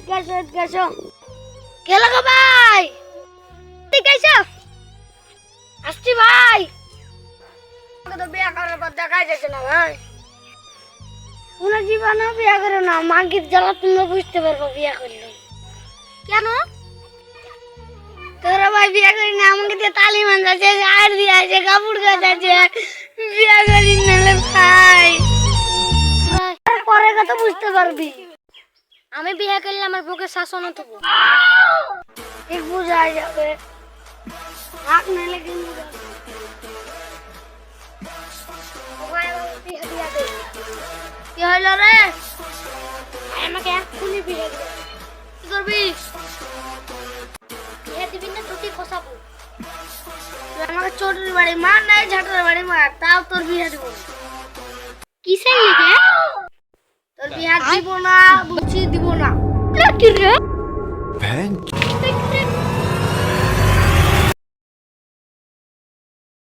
এদিকে আসো কে লাগো ভাই। এদিকে আসো আসছি ভাই। তো বিয়ে করার পর দেখাই যাচ্ছে না ভাই। তোমার জীবনে বিয়ে করো না, মাগির জ্বালা তুমি বুঝতে পারব বিয়ে করলে। কেন? তোরা ভাই বিয়ে করি না, আমাকে দিয়ে তালি মান যাচ্ছে আর দিয়ে আছে কাপড় গাছ আছে বিয়ে করি নালে ভাই। পরে কথা বুঝতে পারবি। আমি বিয়ে করলে আমার বুকে শাসন দেবো ঠিক বুঝা যাবে। রাখ নাহলে কিন্তু কি হইল রে? ভাই, আমাকে এক্ষুনি বিয়ে দে কি করবি? বিয়ে দিবি না তোকে খসাবো আমাকে চোটের বাড়ি মার নাই ঝাটের বাড়ি মার। তাও তোর বিয়ে দিব কিসের তোর বিয়া দিব না